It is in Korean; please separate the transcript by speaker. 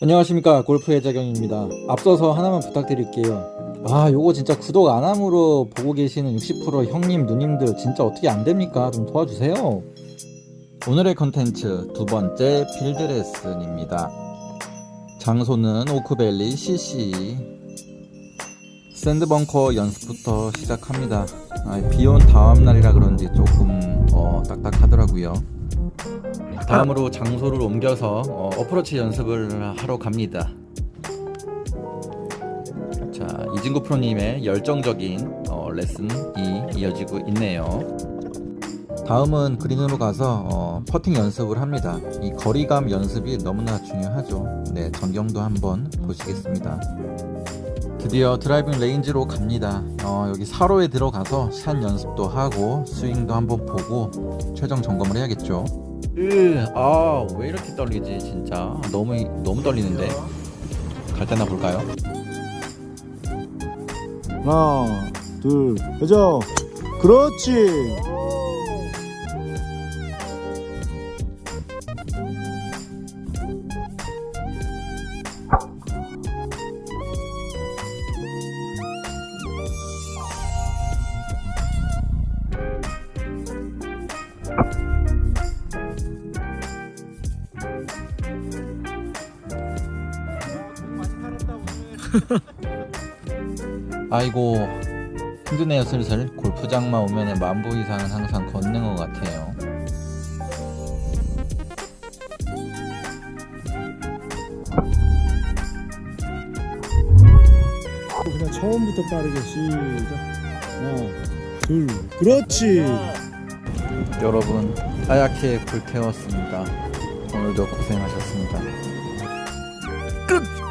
Speaker 1: 안녕하십니까. 골프의 자경입니다. 앞서서 하나만 부탁드릴게요. 아 요거 진짜 구독 안 함으로 보고 계시는 60% 형님 누님들 진짜 어떻게 안 됩니까? 좀 도와주세요. 오늘의 컨텐츠 두 번째 필드 레슨입니다. 장소는 오크밸리 CC 샌드벙커 연습부터 시작합니다. 아, 비온 다음 날이라 그런지 조금 어, 딱딱하더라고요 다음으로 장소를 옮겨서 어, 어프로치 연습을 하러 갑니다. 자, 이진구 프로님의 열정적인 어, 레슨이 이어지고 있네요. 다음은 그린으로 가서 어, 퍼팅 연습을 합니다. 이 거리감 연습이 너무나 중요하죠. 네, 전경도 한번 보시겠습니다. 드디어 드라이빙 레인지로 갑니다. 어, 여기 사로에 들어가서 샷 연습도 하고 스윙도 한번 보고 최종 점검을 해야겠죠. 으, 아, 왜 이렇게 떨리지, 진짜. 너무, 너무 떨리는데. 갈 때나 볼까요?
Speaker 2: 하나, 둘, 가자. 그렇지.
Speaker 1: 아이고, 힘드네요, 슬슬. 골프장만 오면 만보 이상은 항상 걷는 것 같아요.
Speaker 2: 그냥 처음부터 빠르게 시작. 하나, 둘, 그렇지.
Speaker 1: 여러분, 하얗게 불태웠습니다. 오늘도 고생하셨습니다. 끝!